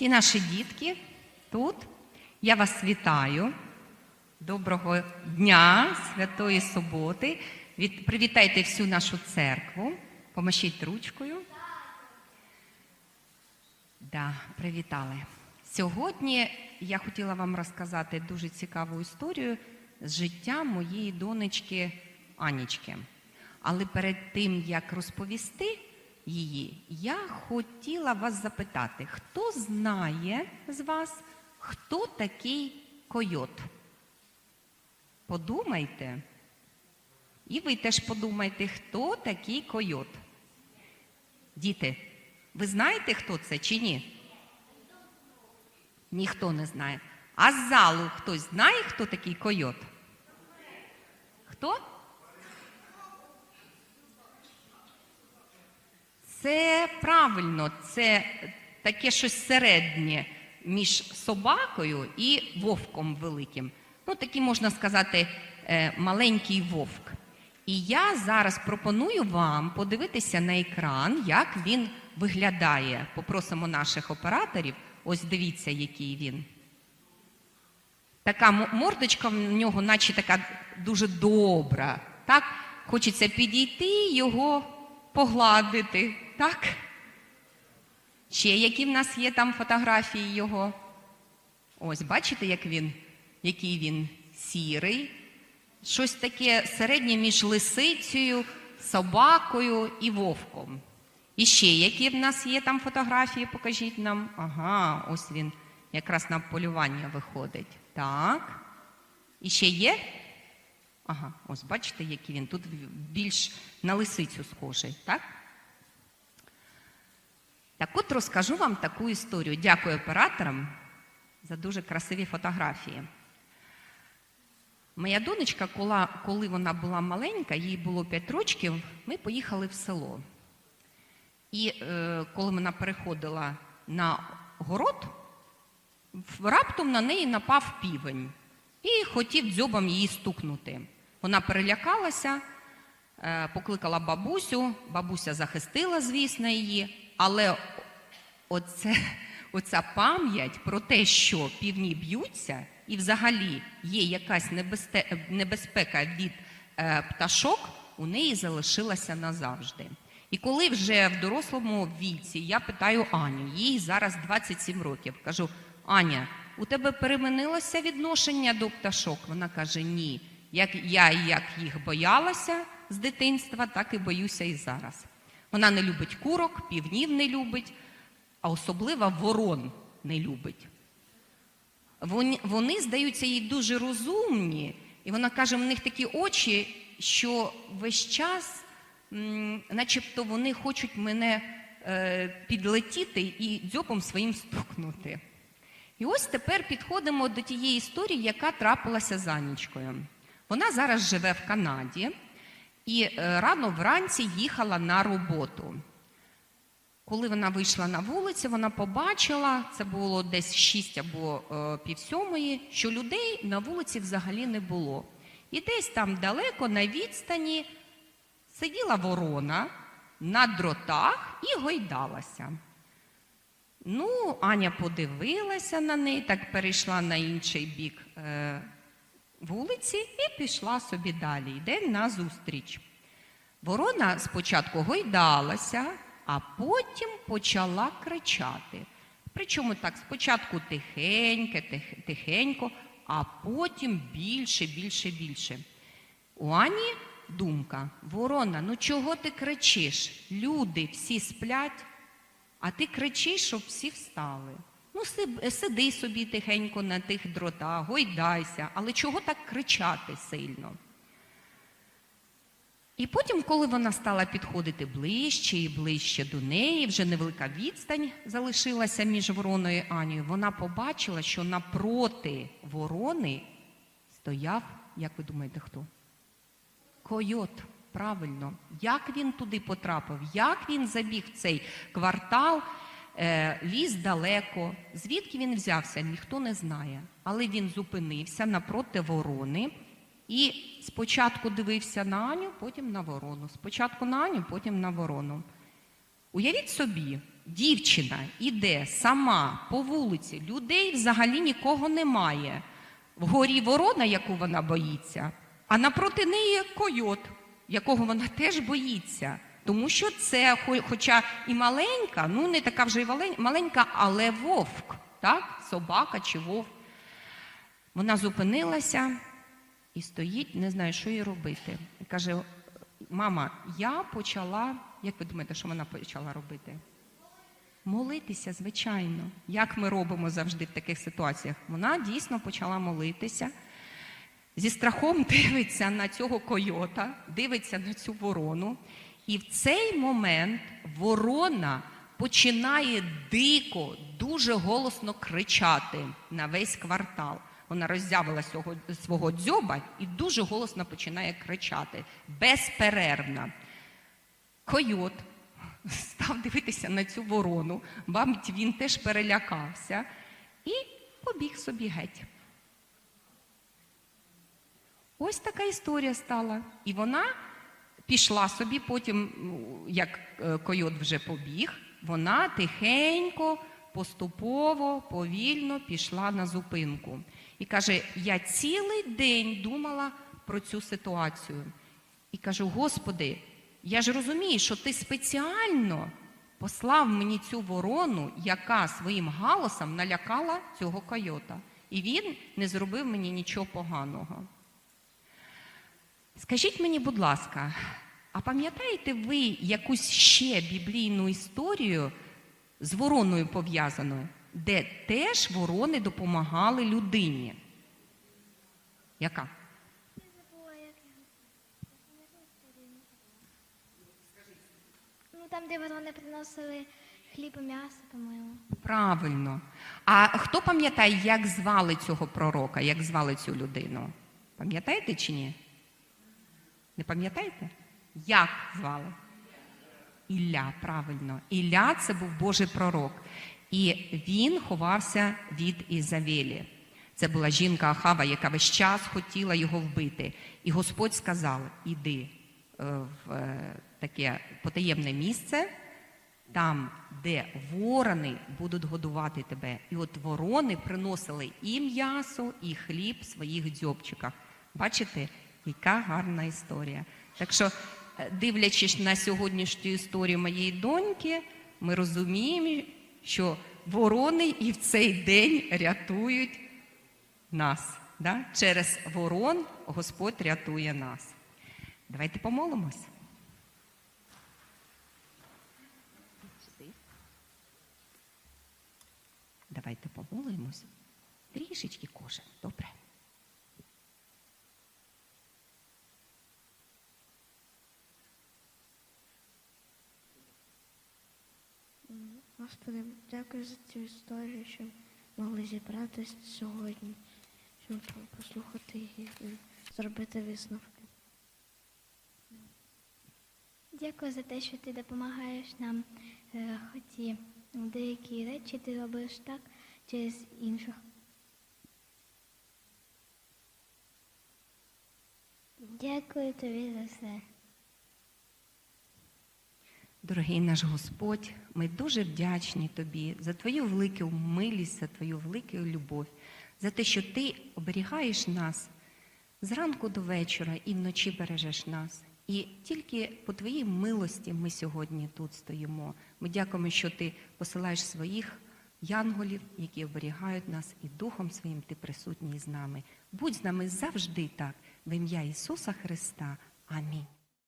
Всі наші дітки тут. Я вас вітаю. Доброго дня, святої суботи. Від... Привітайте всю нашу церкву. Помашіть ручкою. Да, привітали. Сьогодні я хотіла вам розказати дуже цікаву історію з життя моєї донечки Анічки. Але перед тим, як розповісти її, я хотіла вас запитати, хто знає з вас, хто такий койот? Подумайте. І ви теж подумайте, хто такий койот. Діти, ви знаєте, хто це чи ні? Ніхто не знає. А з залу хтось знає, хто такий койот? Хто? Це правильно, це таке щось середнє між собакою і вовком великим. Ну, такий, можна сказати, е, маленький вовк. І я зараз пропоную вам подивитися на екран, як він виглядає. Попросимо наших операторів. Ось дивіться, який він. Така мордочка в нього, наче така дуже добра. Так? Хочеться підійти, його погладити. Так? Ще які в нас є там фотографії його? Ось, бачите, як він, який він сірий. Щось таке середнє між лисицею, собакою і вовком. І ще які в нас є там фотографії, покажіть нам. Ага, ось він якраз на полювання виходить. Так. І ще є? Ага, ось бачите, який він. Тут більш на лисицю схожий, так? Так от розкажу вам таку історію. Дякую операторам за дуже красиві фотографії. Моя донечка, коли, вона була маленька, їй було 5 років, ми поїхали в село. І е, коли вона переходила на город, раптом на неї напав півень і хотів дзьобом її стукнути. Вона перелякалася, е, покликала бабусю, бабуся захистила, звісно, її, але оце, оця пам'ять про те, що півні б'ються, і взагалі є якась небезпека від е, пташок, у неї залишилася назавжди. І коли вже в дорослому віці я питаю Аню, їй зараз 27 років, кажу: Аня, у тебе перемінилося відношення до пташок? Вона каже: Ні. Як я як їх боялася з дитинства, так і боюся і зараз. Вона не любить курок, півнів не любить, а особливо ворон не любить. Вони, здаються їй дуже розумні, і вона каже, в них такі очі, що весь час, начебто, вони хочуть мене е, підлетіти і дзьобом своїм стукнути. І ось тепер підходимо до тієї історії, яка трапилася з Анічкою. Вона зараз живе в Канаді і е, рано вранці їхала на роботу. Коли вона вийшла на вулицю, вона побачила, це було десь 6 або е, півсьомої, що людей на вулиці взагалі не було. І десь там далеко на відстані сиділа ворона на дротах і гойдалася. Ну, Аня подивилася на неї, так перейшла на інший бік е, вулиці і пішла собі далі. Йде на зустріч. Ворона спочатку гойдалася, а потім почала кричати. Причому так, спочатку тихенько, тих- тихенько, а потім більше, більше, більше. У Ані думка: Ворона, ну чого ти кричиш? Люди всі сплять, а ти кричиш, щоб всі встали. Ну, сиди собі тихенько на тих дротах, гойдайся, але чого так кричати сильно? І потім, коли вона стала підходити ближче і ближче до неї, вже невелика відстань залишилася між вороною і Анією, вона побачила, що напроти ворони стояв, як ви думаєте, хто? Койот. Правильно, як він туди потрапив, як він забіг цей квартал, ліс далеко. Звідки він взявся, ніхто не знає. Але він зупинився напроти ворони і спочатку дивився на Аню, потім на ворону. Спочатку на Аню, потім на ворону. Уявіть собі, дівчина іде сама по вулиці, людей взагалі нікого немає. Вгорі ворона, яку вона боїться, а напроти неї койот, якого вона теж боїться. Тому що це, хоча і маленька, ну не така вже й маленька, але вовк, так? собака чи вовк. Вона зупинилася і стоїть, не знає, що їй робити. І каже: мама, я почала, як ви думаєте, що вона почала робити? Молитися, звичайно, як ми робимо завжди в таких ситуаціях. Вона дійсно почала молитися. Зі страхом дивиться на цього койота, дивиться на цю ворону. І в цей момент ворона починає дико, дуже голосно кричати на весь квартал. Вона роззявила свого, свого дзьоба і дуже голосно починає кричати безперервно. Койот став дивитися на цю ворону, мабуть, він теж перелякався і побіг собі геть. Ось така історія стала. І вона пішла собі, потім, ну, як е, койот вже побіг, вона тихенько, поступово, повільно пішла на зупинку. І каже: я цілий день думала про цю ситуацію. І кажу: Господи, я ж розумію, що ти спеціально послав мені цю ворону, яка своїм галасом налякала цього койота. І він не зробив мені нічого поганого. Скажіть мені, будь ласка, а пам'ятаєте ви якусь ще біблійну історію з вороною пов'язаною, де теж ворони допомагали людині? Яка? Ну там, де ворони приносили хліб і м'ясо, по-моєму. Правильно. А хто пам'ятає, як звали цього пророка, як звали цю людину? Пам'ятаєте чи ні? Не пам'ятаєте? Як звали? Ілля, правильно. Ілля це був Божий пророк. І він ховався від Ізавелі. Це була жінка Ахава, яка весь час хотіла його вбити. І Господь сказав: іди е, в е, таке потаємне місце, там, де ворони будуть годувати тебе. І от ворони приносили і м'ясо, і хліб в своїх дзьобчиках. Бачите, яка гарна історія. Так що, е, дивлячись на сьогоднішню історію моєї доньки, ми розуміємо, що ворони і в цей день рятують нас. Да? Через ворон Господь рятує нас. Давайте помолимось. Давайте помолимось. Трішечки кожен. Добре. Господи, дякую за цю історію, що могли зібратися сьогодні, щоб послухати її і зробити висновки. Дякую за те, що ти допомагаєш нам, е, хоч деякі речі ти робиш так через інших. Дякую тобі за все. Дорогий наш Господь, ми дуже вдячні Тобі за Твою велику милість, за Твою велику любов, за те, що Ти оберігаєш нас зранку до вечора і вночі бережеш нас. І тільки по Твоїй милості ми сьогодні тут стоїмо. Ми дякуємо, що Ти посилаєш своїх янголів, які оберігають нас, і Духом Своїм Ти присутній з нами. Будь з нами завжди так, в ім'я Ісуса Христа. Амінь.